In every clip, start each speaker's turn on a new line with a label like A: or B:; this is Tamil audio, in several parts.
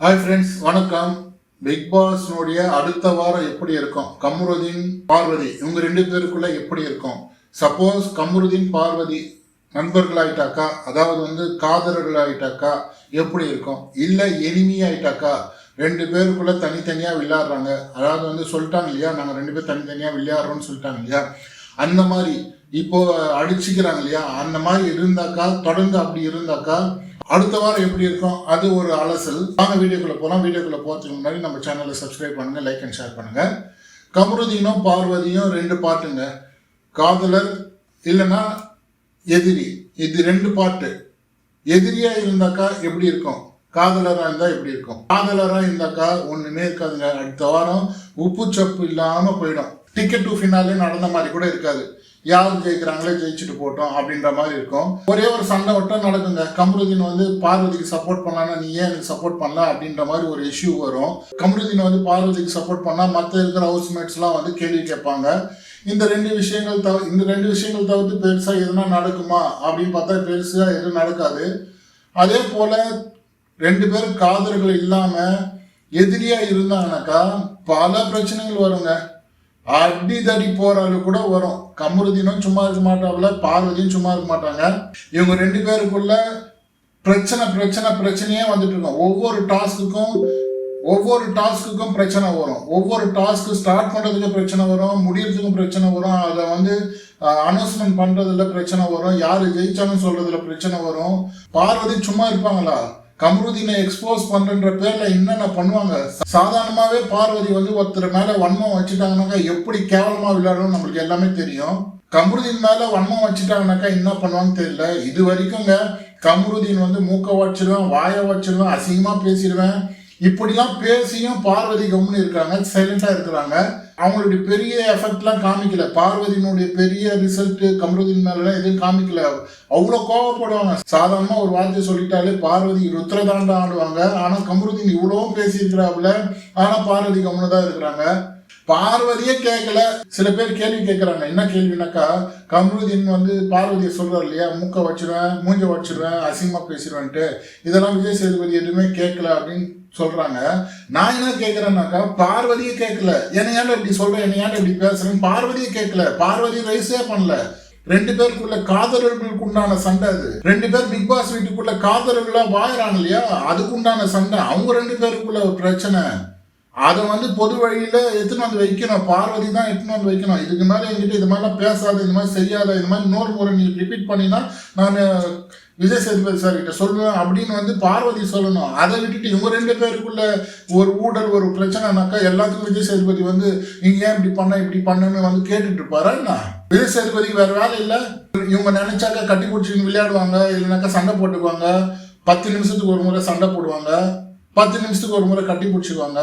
A: ஹாய் ஃப்ரெண்ட்ஸ் வணக்கம். பிக் பாஸ்னுடைய அடுத்த வாரம் எப்படி இருக்கும்? கமருதீன் பார்வதி இவங்க ரெண்டு பேருக்குள்ள எப்படி இருக்கும்? சப்போஸ் கமருதீன் பார்வதி நண்பர்கள் ஆயிட்டாக்கா அதாவது வந்து காதலர்கள் ஆயிட்டாக்கா எப்படி இருக்கும்? இல்லை எனிமி ஆயிட்டாக்கா ரெண்டு பேருக்குள்ள தனித்தனியாக விளையாடுறாங்க. அதாவது வந்து சொல்லிட்டாங்க இல்லையா? நாங்கள் ரெண்டு பேர் தனித்தனியாக விளையாடுறோம்னு சொல்லிட்டாங்க இல்லையா? அந்த மாதிரி இப்போ அடிச்சுக்கிறாங்க இல்லையா? அந்த மாதிரி இருந்தாக்கா தொடர்ந்து அப்படி இருந்தாக்கா அடுத்த வாரம் எப்படி இருக்கும்? அது ஒரு அலசல். வாங்க வீடியோக்குள்ள போகலாம் வீடியோக்குள்ள போகிறதுக்கு முன்னாடி நம்ம சேனலை சப்ஸ்கிரைப் பண்ணுங்க லைக் அண்ட் ஷேர் பண்ணுங்கள் கமருதீனும் பார்வதியும் ரெண்டு பாட்டுங்க. காதலர் இல்லைன்னா எதிரி. இது ரெண்டு பாட்டு. எதிரியா இருந்தாக்கா எப்படி இருக்கும்? காதலரா இருந்தா எப்படி இருக்கும்? காதலரா இருந்தாக்கா ஒண்ணுமே இருக்காதுங்க. அடுத்த வாரம் உப்பு சப்பு இல்லாம போயிடும். டிக்கெட் டு ஃபினாலே நடந்த மாதிரி கூட இருக்காது. யார் ஜெயிக்கிறாங்களே ஜெயிச்சுட்டு போட்டோம் அப்படின்ற மாதிரி இருக்கும். ஒரே ஒரு சண்டை மட்டும் நடக்குங்க. கமருதீன் வந்து பார்வதிக்கு சப்போர்ட் பண்ணலாம்னா நீ ஏன் எனக்கு சப்போர்ட் பண்ணல அப்படின்ற மாதிரி ஒரு இஷ்யூ வரும். கமருதீன் வந்து பார்வதிக்கு சப்போர்ட் பண்ணால் மற்ற இருக்கிற ஹவுஸ் மேட்ஸ்லாம் வந்து கேள்வி கேட்பாங்க. இந்த ரெண்டு விஷயங்கள் தவிர இந்த ரெண்டு விஷயங்கள் தவிர்த்து பெருசாக எதுனா நடக்குமா அப்படின்னு பார்த்தா பெருசாக எதுவும் நடக்காது. அதே போல் ரெண்டு பேரும் காதல்கள் இல்லாமல் எதிரியாக இருந்தாங்கனாக்கா பல பிரச்சனைகள் வருங்க. அடிதடி அளவு கூட வரும். கமருதீனும் சும்மா இருக்க மாட்டாப்புல பார்வதியும் சும்மா இருக்க மாட்டாங்க. இவங்க ரெண்டு பேருக்குள்ள பிரச்சனை பிரச்சனை பிரச்சனையே வந்துட்டு இருக்கும். ஒவ்வொரு டாஸ்க்குக்கும் ஒவ்வொரு டாஸ்க்குக்கும் பிரச்சனை வரும். ஒவ்வொரு டாஸ்க்கு ஸ்டார்ட் பண்ணுறதுக்கு பிரச்சனை வரும் முடியறதுக்கும் பிரச்சனை வரும். அதை வந்து அனௌன்ஸ்மெண்ட் பண்ணுறதுல பிரச்சனை வரும். யார் ஜெயிச்சாலும் சொல்கிறதுல பிரச்சனை வரும். பார்வதி சும்மா இருப்பாங்களா? கமருதீனை எக்ஸ்போஸ் பண்ணுற பேரில் என்னென்ன பண்ணுவாங்க? சாதாரணமாகவே பார்வதி வந்து ஒருத்தர் மேலே வன்மம் வச்சுட்டாங்கன்னாக்கா எப்படி கேவலமாக விளையாடணும் நம்மளுக்கு எல்லாமே தெரியும். கமருதீன் மேலே வன்மம் வச்சுட்டாங்கனாக்கா என்ன பண்ணுவாங்கன்னு தெரியல. இது வரைக்குங்க கமருதீன் வந்து மூக்க வச்சிருவேன் வாயை வச்சிருவேன் அசிங்கமாக பேசிடுவேன். இப்படிலாம் பேசியும் பார்வதி கம்முன்னு இருக்காங்க சைலண்டா இருக்கிறாங்க. அவங்களுடைய பெரிய எஃபெக்ட்லாம் காமிக்கல. பார்வதியினுடைய பெரிய ரிசல்ட் கமருதீன் மேலாம் எதுவும் காமிக்கல. அவ்வளோ கோவப்படுவாங்க. சாதாரணமாக ஒரு வார்த்தை சொல்லிட்டாலே பார்வதி ருத்ரதாண்டா ஆடுவாங்க. ஆனால் கமருதீன் இவ்வளவும் பேசியிருக்கிறாப்புல. ஆனால் பார்வதி கம்முன்னு தான் இருக்கிறாங்க. பார்வதியே கேட்கல சில பேர் கேள்வி கேட்குறாங்க என்ன கேள்வினாக்கா கமருதீன் வந்து பார்வதியை சொல்கிறார் இல்லையா? மூக்கை வச்சிருவேன் மூஞ்ச வச்சிருவேன் அசிங்கமாக பேசிடுவேன்ட்டு இதெல்லாம் விஜய் சேதுபதி எதுவுமே கேட்கல அப்படின்னு சொல்கிறாங்க நான் என்ன கேட்குறேன்னாக்கா பார்வதியே கேட்கல என்னை ஏன்டா இப்படி சொல்கிறேன் என்னை ஏன்டா இப்படி பேசுறேன்னு பார்வதியே கேட்கல பார்வதி ரைஸே பண்ணல. ரெண்டு பேருக்குள்ள காதலர்களுக்கு உண்டான சண்டை அது. ரெண்டு பேர் பிக் பாஸ் வீட்டுக்குள்ள காதலர்களா வாயிறாங்க இல்லையா? அதுக்கு உண்டான சண்டை. அவங்க ரெண்டு பேருக்குள்ள ஒரு பிரச்சனை. அதை வந்து பொது வழியில் எடுத்துன்னு வந்து வைக்கணும். பார்வதி தான் எடுத்துன்னு வந்து வைக்கணும். இதுக்கு மேலே என்கிட்ட இது மாதிரிலாம் பேசாத இது மாதிரி செய்யாத இது மாதிரி இன்னொரு முறை நீ ரிப்பீட் பண்ணினா நான் விஜய் சேதுபதி சார் கிட்ட சொல்லுவேன் அப்படின்னு வந்து பார்வதி சொல்லணும். அதை விட்டுட்டு இவங்க ரெண்டு பேருக்குள்ள ஒரு ஊழல் ஒரு பிரச்சனைனாக்கா எல்லாத்துக்கும் விஜய் சேதுபதி வந்து நீங்க ஏன் இப்படி பண்ண இப்படி பண்ணுன்னு வந்து கேட்டுட்டு இருப்பாரா என்ன? விஜய் சேதுபதிக்கு வேற வேலை இல்லை. இவங்க நினைச்சாக்கா கட்டி பிடிச்சின்னு விளையாடுவாங்க இல்லைனாக்கா சண்டை போட்டுக்குவாங்க. பத்து நிமிஷத்துக்கு ஒரு முறை சண்டை போடுவாங்க. பத்து நிமிஷத்துக்கு ஒரு முறை கட்டி பிடிச்சிக்குவாங்க.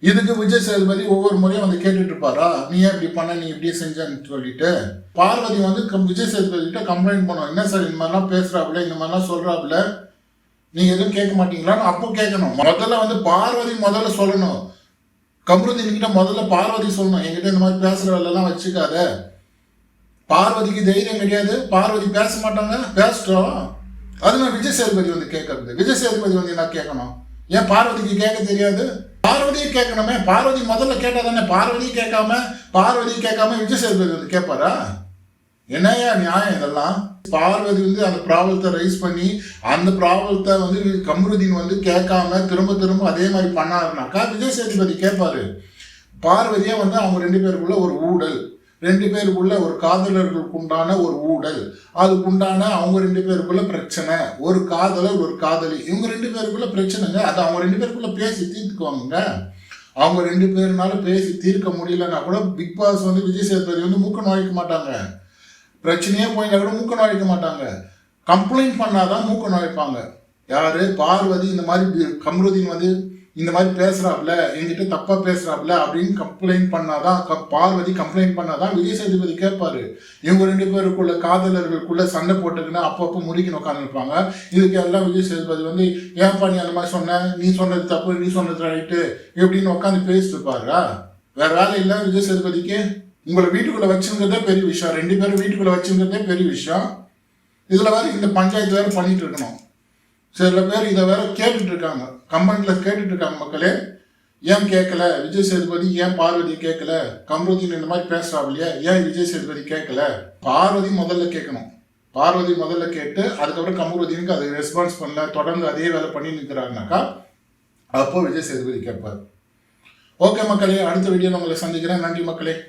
A: இதுக்கு விஜய் சேதுபதி ஒவ்வொரு முறையும் வந்து கேட்டுட்டு இருப்பாரா நீ ஏன் இப்படி பண்ண? நீ இப்படி செஞ்சன்னு சொல்லிட்டு. பார்வதி வந்து கம்- விஜய் சேதுபதி கிட்ட கம்ப்ளைண்ட் பண்ணுவோம் என்ன சார் இந்த மாதிரிலாம் பேசுறாப்புல இந்த மாதிரிலாம் சொல்றாப்புல? நீங்க எதுவும் கேட்க மாட்டீங்களான்னு அப்போ கேட்கணும். முதல்ல வந்து பார்வதி முதல்ல சொல்லணும். கமருதீன் கிட்ட முதல்ல பார்வதி சொல்லணும். என்கிட்ட இந்த மாதிரி பேசுற வேலைலாம் வச்சுக்காத. பார்வதிக்கு தைரியம் கிடையாது. பார்வதி பேச மாட்டாங்க. பேசிட்டோம் அது நான் விஜய் சேதுபதி வந்து கேட்கறது. விஜய் சேதுபதி வந்து என்ன கேட்கணும்? ஏன் பார்வதிக்கு கேட்க தெரியாது? பார்வதியை கேட்கணுமே? பார்வதி முதல்ல கேட்டால் தானே பார்வதியும் கேட்காம பார்வதியை கேட்காம விஜய் சேதுபதி கேட்பாரா? என்னையா நியாயம் இதெல்லாம்? பார்வதி வந்து அந்த ப்ராப்ளத்தை ரைஸ் பண்ணி அந்த ப்ராப்ளத்தை வந்து கமருதீன் வந்து கேட்காம திரும்ப திரும்ப அதே மாதிரி பண்ணாருனாக்கா விஜய் சேதுபதி கேட்பாரு. பார்வதியே வந்து அவங்க ரெண்டு பேருக்குள்ள ஒரு ஊழல் ரெண்டு பேருக்குள்ள ஒரு காதலர்களுக்கு உண்டான ஒரு ஊழல் அதுக்கு உண்டான அவங்க ரெண்டு பேருக்குள்ள பிரச்சனை. ஒரு காதலர் ஒரு காதலி. இவங்க ரெண்டு பேருக்குள்ள பிரச்சனைங்க. அது அவங்க ரெண்டு பேருக்குள்ள பேசி தீர்த்துக்குவாங்க அவங்க ரெண்டு பேருனால பேசி தீர்க்க முடியலன்னா கூட பிக் பாஸ் வந்து விஜய் சேதுபதி வந்து மூக்க நுழைக்க மாட்டாங்க. பிரச்சனையே போயிட்டா கூட மூக்க நுழைக்க மாட்டாங்க. கம்ப்ளைண்ட் பண்ணாதான் மூக்க நுழைப்பாங்க. யாரு? பார்வதி இந்த மாதிரி கம்ருதீன் வந்து இந்த மாதிரி பேசுறாப்ல என்கிட்ட தப்பா பேசுறாப்ல அப்படின்னு கம்ப்ளைண்ட் பண்ணாதான் க- பார்வதி கம்ப்ளைண்ட் பண்ணாதான் விஜய் சேதுபதி கேட்பாரு. இவங்க ரெண்டு பேருக்குள்ள காதலர்களுக்குள்ள சண்டை போட்டுக்கினா அப்பப்போ முடிக்கணும் உட்காந்துருப்பாங்க இதுக்கு எல்லாம் விஜய் சேதுபதி வந்து ஏன்பா நீ அந்த மாதிரி சொன்ன? நீ சொன்னது தப்பு நீ சொன்னது ரைட்டு எப்படின்னு உட்காந்து பேசிட்டு இருப்பாரா வேற வேலை இல்லை விஜய் சேதுபதிக்கு? உங்களை வீட்டுக்குள்ள வச்சிருக்கிறதே பெரிய விஷயம். ரெண்டு பேரும் வீட்டுக்குள்ள வச்சிருக்கிறதே பெரிய விஷயம். இதுல வேறு இந்த பஞ்சாயத்து வேறு பண்ணிட்டு இருக்கணும். சில பேர் இதை வேற கேட்டுட்டு இருக்காங்க கமெண்ட்ல கேட்டுட்டு இருக்காங்க மக்களே. ஏன் கேட்கல? விஜய் சேதுபதி ஏன் பார்வதி கேட்கல? கமருதீன் இந்த மாதிரி பேசுறாப்லையா ஏன் விஜய் சேதுபதி கேட்கல? பார்வதி முதல்ல கேட்கணும். பார்வதி முதல்ல கேட்டு அதுக்கப்புறம் கமருதீனுக்கு அது ரெஸ்பான்ஸ் பண்ணல. தொடர்ந்து அதே வேலை பண்ணி நிற்கிறாருனாக்கா அப்போ விஜய் சேதுபதி கேட்பார். ஓகே மக்களே அடுத்த வீடியோ உங்களை சந்திக்கிறேன். நன்றி மக்களே.